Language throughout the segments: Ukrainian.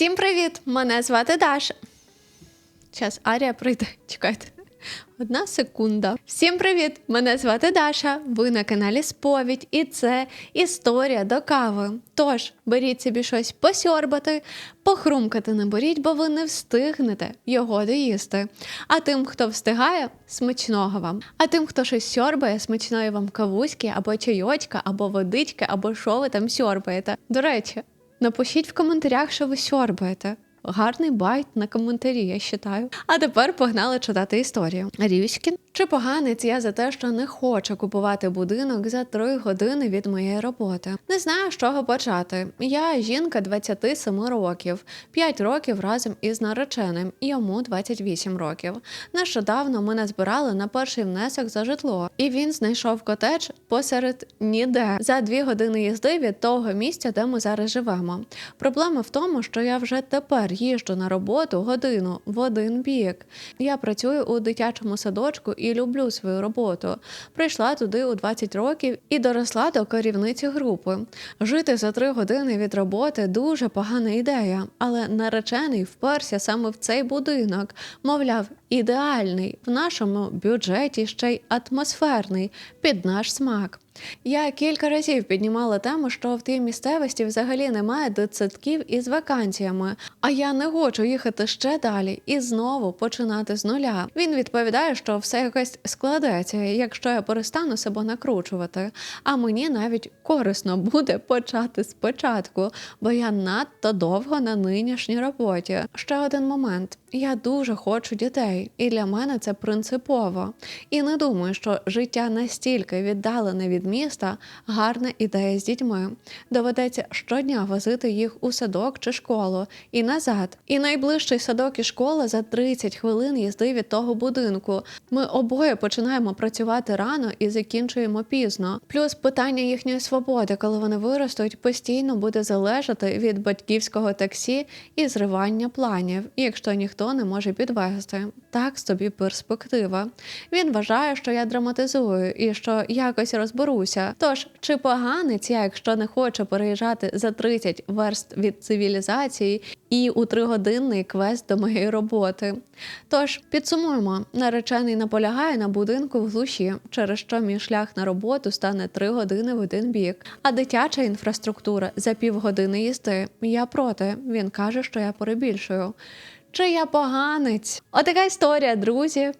Всім привіт! Мене звати Даша. Зараз Арія прийде. Чекайте. Одна секунда. Всім привіт! Мене звати Даша. Ви на каналі Сповідь, і це історія до кави. Тож беріть собі щось посьорбати, похрумкати не беріть, бо ви не встигнете його доїсти. А тим, хто встигає, смачного вам. А тим, хто щось сьорбає, смачної вам кавуськи, або чайочка, або водички, або що ви там сьорбаєте. До речі, напишіть в коментарях, що ви сьорбаєте. Гарний байт на коментарі, я вважаю. А тепер погнали читати історію. Рюськін. Чи поганець я за те, що не хочу купувати будинок за три години від моєї роботи? Не знаю, з чого почати. Я жінка 27 років, 5 років разом із нареченим, йому 28 років. Нещодавно ми назбирали на перший внесок за житло, і він знайшов котедж посеред ніде за дві години їзди від того місця, де ми зараз живемо. Проблема в тому, що я вже тепер їжджу на роботу годину в один бік. Я працюю у дитячому садочку і люблю свою роботу. Прийшла туди у 20 років і доросла до керівниці групи. Жити за три години від роботи дуже погана ідея, але наречений вперся саме в цей будинок. Мовляв, ідеальний в нашому бюджеті ще й атмосферний під наш смак. Я кілька разів піднімала тему, що в тій місцевості взагалі немає дитсадків із вакансіями, а я не хочу їхати ще далі і знову починати з нуля. Він відповідає, що все якось складеться, якщо я перестану себе накручувати. А мені навіть корисно буде почати спочатку, бо я надто довго на нинішній роботі. Ще один момент. Я дуже хочу дітей, і для мене це принципово. І не думаю, що життя настільки віддалене від міста гарна ідея з дітьми. Доведеться щодня возити їх у садок чи школу і назад. І найближчий садок і школа за 30 хвилин їзди від того будинку. Ми обоє починаємо працювати рано і закінчуємо пізно. Плюс питання їхньої свободи, коли вони виростуть, постійно буде залежати від батьківського таксі і зривання планів, якщо ніхто не може підвезти. Так собі перспектива. Він вважає, що я драматизую і що якось розберуся. Тож, чи поганець я, якщо не хочу переїжджати за 30 верст від цивілізації і у тригодинний квест до моєї роботи? Тож підсумуємо, наречений наполягає на будинку в глуші, через що мій шлях на роботу стане 3 години в один бік. А дитяча інфраструктура за півгодини їсти. Я проти. Він каже, що я перебільшую. Чи я поганець? Отака історія, друзі.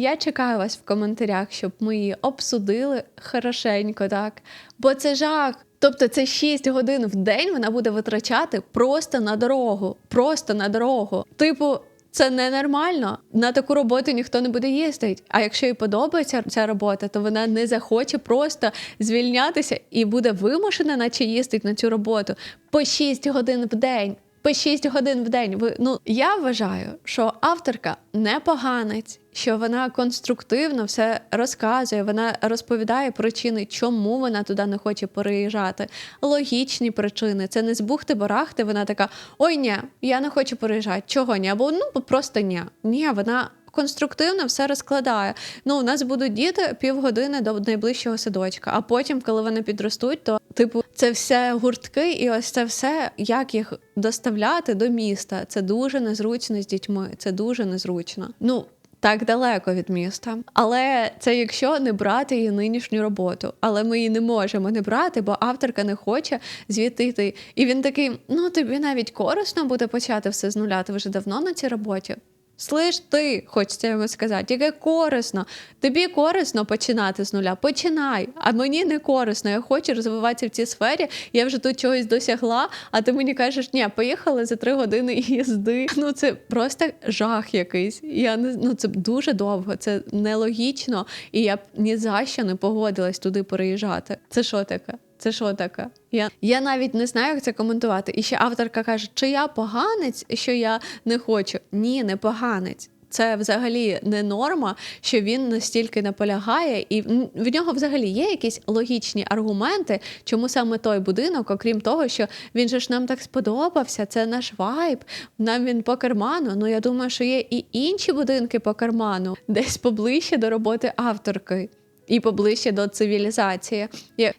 Я чекаю вас в коментарях, щоб ми її обсудили хорошенько, так? Бо це жах. Тобто це 6 годин в день вона буде витрачати просто на дорогу. Просто на дорогу. Типу, це ненормально. На таку роботу ніхто не буде їздити. А якщо їй подобається ця робота, то вона не захоче просто звільнятися і буде вимушена, наче їздить на цю роботу по 6 годин в день. По 6 годин в день. Ви ну я вважаю, що авторка не поганець, що вона конструктивно все розказує. Вона розповідає причини, чому вона туди не хоче переїжджати. Логічні причини. Це не збухти барахти. Вона така: ой, ні, я не хочу переїжджати. Чого ні? Або ну просто ні. Ні, вона. Конструктивно все розкладає. Ну, у нас будуть діти півгодини до найближчого садочка, а потім, коли вони підростуть, то типу це все гуртки, і ось це все, як їх доставляти до міста. Це дуже незручно з дітьми. Це дуже незручно. Ну. Так далеко від міста, але це якщо не брати її нинішню роботу. Але ми її не можемо не брати, бо авторка не хоче звідти йти. І він такий: ну тобі навіть корисно буде почати все з нуля. Ти вже давно на цій роботі. Слиш ти, хочеться йому сказати, яке корисно. Тобі корисно починати з нуля. Починай. А мені не корисно. Я хочу розвиватися в цій сфері. Я вже тут чогось досягла, а ти мені кажеш, ні, поїхали за три години їзди. Ну це просто жах якийсь. Я не ну це дуже довго, це нелогічно, і я б ні за що не погодилась туди переїжджати. Це що таке? Це що таке? Я я навіть не знаю, як це коментувати. І ще авторка каже, чи я поганець, що я не хочу. Ні, не поганець. Це взагалі не норма, що він настільки наполягає, і в нього взагалі є якісь логічні аргументи, чому саме той будинок, окрім того, що він же ж нам так сподобався, це наш вайб, нам він по карману. Ну я думаю, що є і інші будинки по карману, десь поближче до роботи авторки. І поближче до цивілізації.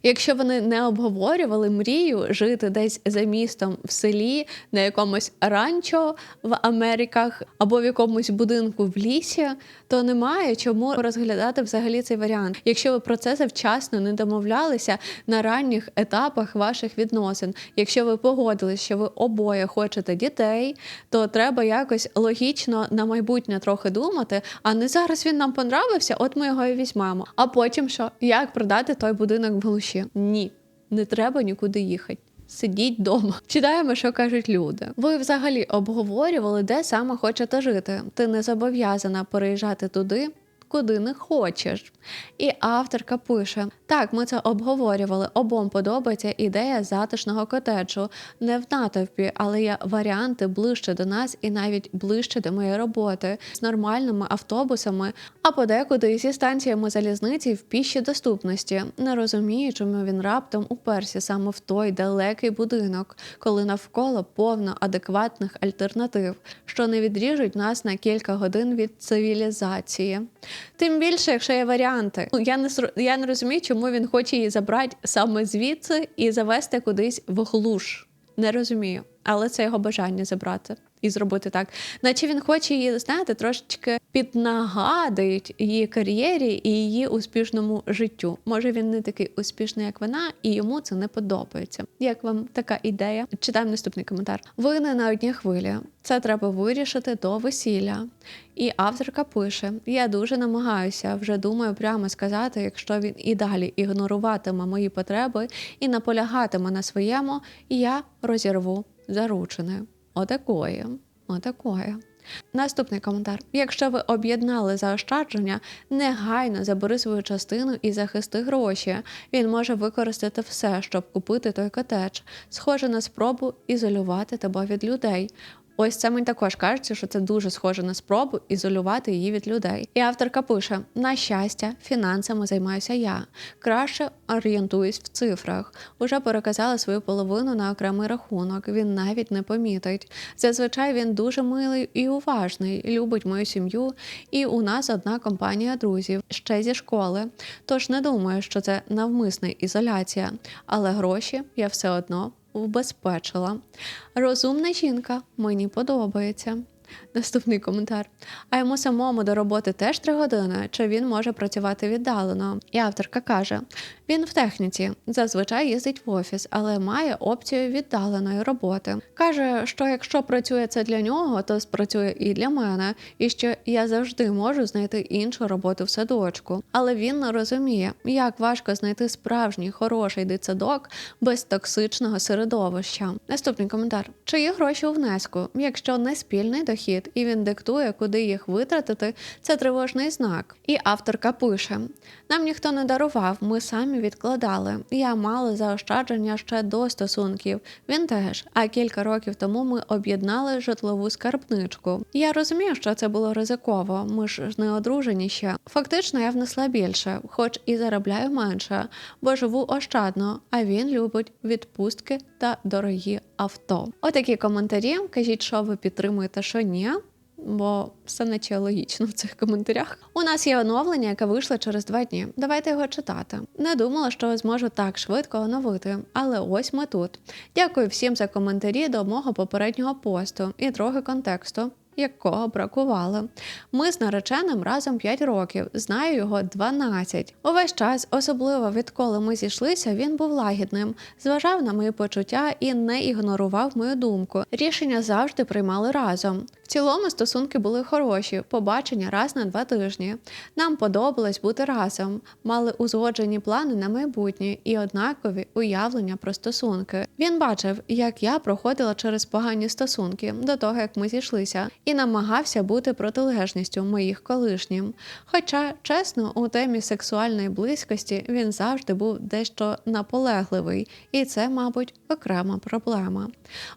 Якщо вони не обговорювали мрію жити десь за містом в селі, на якомусь ранчо в Америках або в якомусь будинку в лісі, то немає чому розглядати взагалі цей варіант. Якщо ви про це завчасно не домовлялися на ранніх етапах ваших відносин, якщо ви погодились, що ви обоє хочете дітей, то треба якось логічно на майбутнє трохи думати, а не зараз він нам понравився, от ми його і візьмемо. А потім що? Як продати той будинок в глуші? Ні, не треба нікуди їхати. Сидіть вдома. Читаємо, що кажуть люди. Ви взагалі обговорювали, де саме хочете жити. Ти не зобов'язана переїжджати туди, куди не хочеш. І авторка пише: так, ми це обговорювали. Обом подобається ідея затишного котеджу. Не в натовпі, але є варіанти ближче до нас і навіть ближче до моєї роботи з нормальними автобусами, а подекуди зі станціями залізниці в пішій доступності. Не розумію, чому він раптом уперся саме в той далекий будинок, коли навколо повно адекватних альтернатив, що не відріжуть нас на кілька годин від цивілізації. Тим більше, якщо є варіанти. Ну, я не я не розумію, чому він хоче її забрати саме звідси і завести кудись в глуш. Не розумію, але це його бажання забрати і зробити так. Наче він хоче її, знаєте, трошечки піднагадують її кар'єрі і її успішному життю. Може, він не такий успішний, як вона, і йому це не подобається. Як вам така ідея? Читаємо наступний коментар. Ви не на одній хвилі. Це треба вирішити до весілля. І авторка пише: Я дуже намагаюся, вже думаю прямо сказати, якщо він і далі ігноруватиме мої потреби і наполягатиме на своєму, я розірву заручини. Отакої. Отакої. Наступний коментар. Якщо ви об'єднали заощадження, негайно забери свою частину і захисти гроші. Він може використати все, щоб купити той котедж. Схоже на спробу ізолювати тебе від людей. Ось це мені також кажеться, що це дуже схоже на спробу ізолювати її від людей. І авторка пише: на щастя, фінансами займаюся я. Краще орієнтуюсь в цифрах. Уже переказала свою половину на окремий рахунок. Він навіть не помітить. Зазвичай він дуже милий і уважний, любить мою сім'ю. І у нас одна компанія друзів ще зі школи. Тож не думаю, що це навмисна ізоляція, але гроші я все одно вбезпечила. Розумна жінка, мені подобається. Наступний коментар. А йому самому до роботи теж три години, чи він може працювати віддалено? І авторка каже: він в техніці, зазвичай їздить в офіс, але має опцію віддаленої роботи. Каже, що якщо працює це для нього, то спрацює і для мене, і що я завжди можу знайти іншу роботу в садочку. Але він не розуміє, як важко знайти справжній хороший дитсадок без токсичного середовища. Наступний коментар: чи є гроші у внеску? Якщо не спільний дохід і він диктує, куди їх витратити, це тривожний знак. І авторка пише: нам ніхто не дарував, ми самі відкладали. Я мала заощадження ще до стосунків. Він теж. А кілька років тому ми об'єднали житлову скарбничку. Я розумію, що це було ризиково. Ми ж не одружені ще. Фактично, я внесла більше, хоч і заробляю менше, бо живу ощадно. А він любить відпустки та дорогі авто. Отакі коментарі. Кажіть, що ви підтримуєте, що ні. Бо все наче логічно в цих коментарях. У нас є оновлення, яке вийшло через два дні. Давайте його читати. Не думала, що зможу так швидко оновити, але ось ми тут. Дякую всім за коментарі до мого попереднього посту і трохи контексту. Якого бракувало. Ми з нареченим разом 5 років, знаю його 12. Увесь час, особливо відколи ми зійшлися, він був лагідним, зважав на мої почуття і не ігнорував мою думку. Рішення завжди приймали разом. В цілому стосунки були хороші, побачення раз на два тижні. Нам подобалось бути разом, мали узгоджені плани на майбутнє і однакові уявлення про стосунки. Він бачив, як я проходила через погані стосунки до того, як ми зійшлися, і намагався бути протилежністю моїх колишнім. Хоча, чесно, у темі сексуальної близькості він завжди був дещо наполегливий, і це, мабуть, окрема проблема.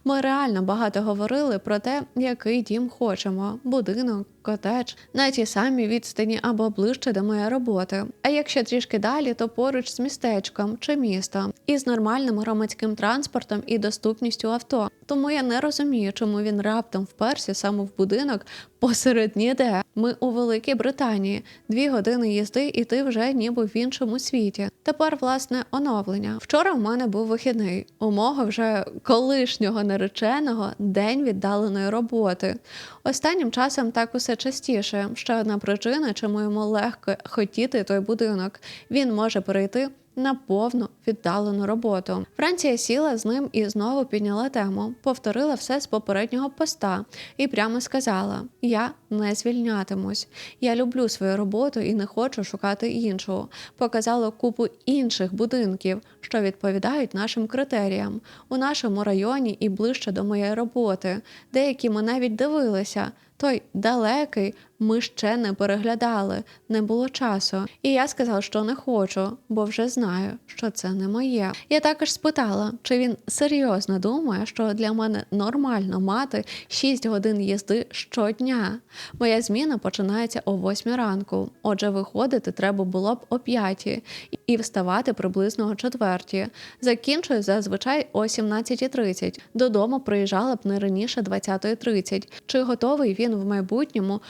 Ми реально багато говорили про те, який дім хочемо: будинок, котедж на тій самій відстані або ближче до моєї роботи. А якщо трішки далі, то поруч з містечком чи містом і з нормальним громадським транспортом і доступністю авто. Тому я не розумію, чому він раптом вперся саме в будинок посеред ніде. Ми у Великій Британії. Дві години їзди, і ти вже ніби в іншому світі. Тепер власне оновлення. Вчора в мене був вихідний. У мого вже колишнього нареченого день віддаленої роботи. Останнім часом так усе частіше. Ще одна причина, чому йому легко хотіти той будинок. Він може перейти на повну віддалену роботу. Вранці я сіла з ним і знову підняла тему, повторила все з попереднього поста і прямо сказала: я не звільнятимусь. Я люблю свою роботу і не хочу шукати іншу. Показала купу інших будинків, що відповідають нашим критеріям у нашому районі і ближче до моєї роботи. Деякі ми навіть дивилися. Той далекий ми ще не переглядали, не було часу. І я сказала, що не хочу, бо вже знаю, що це не моє. Я також спитала, чи він серйозно думає, що для мене нормально мати 6 годин їзди щодня. Моя зміна починається о 8 ранку. Отже, виходити треба було б о 5 і вставати приблизно о 4. Закінчую зазвичай о 17.30. Додому приїжджала б не раніше 20.30. Чи готовий він в майбутньому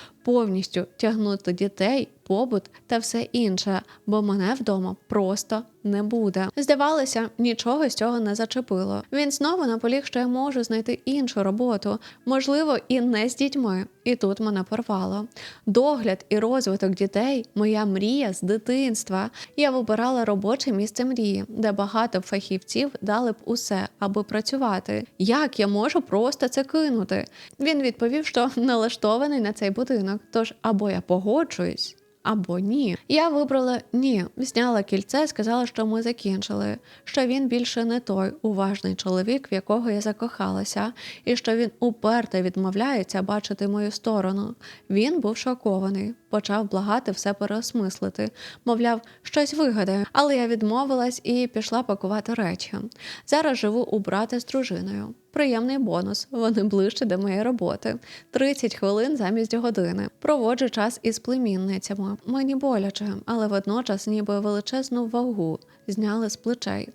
повністю тягнути дітей, побут та все інше, бо мене вдома просто не буде. Здавалося, нічого з цього не зачепило. Він знову наполіг, що я можу знайти іншу роботу, можливо, і не з дітьми. І тут мене порвало. Догляд і розвиток дітей моя мрія з дитинства. Я вибирала робоче місце мрії, де багато фахівців дали б усе, аби працювати. Як я можу просто це кинути? Він відповів, що налаштований на цей будинок. Тож або я погоджуюсь. Або ні. Я вибрала ні, зняла кільце, сказала, що ми закінчили, що він більше не той уважний чоловік, в якого я закохалася, і що він уперто відмовляється бачити мою сторону. Він був шокований, почав благати все переосмислити. Мовляв, щось вигадає, але я відмовилась і пішла пакувати речі. Зараз живу у брата з дружиною. Приємний бонус. Вони ближче до моєї роботи. 30 хвилин замість години. Проводжу час із племінницями. Мені боляче, але водночас ніби величезну вагу зняли з плечей.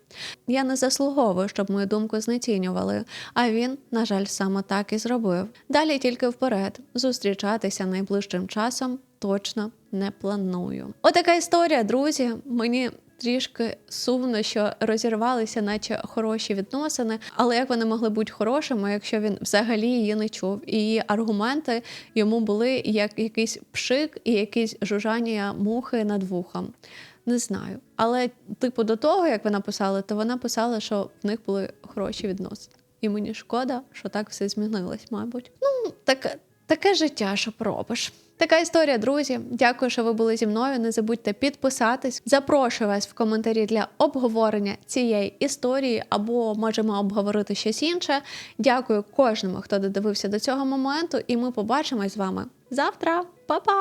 Я не заслуговую, щоб мою думку знецінювали, а він, на жаль, саме так і зробив. Далі тільки вперед. Зустрічатися найближчим часом точно не планую. Отака історія, друзі. Мені трішки сумно, що розірвалися, наче хороші відносини. Але як вони могли бути хорошими, якщо він взагалі її не чув? І її аргументи йому були як якийсь пшик і якісь жужжання мухи над вухом. Не знаю. Але, типу, до того, як вона писала, то вона писала, що в них були хороші відносини. І мені шкода, що так все змінилось, мабуть. Ну, таке, таке життя, що пробиш. Така історія, друзі. Дякую, що ви були зі мною. Не забудьте підписатись. Запрошую вас в коментарі для обговорення цієї історії, або можемо обговорити щось інше. Дякую кожному, хто додивився до цього моменту, і ми побачимось з вами завтра. Па-па!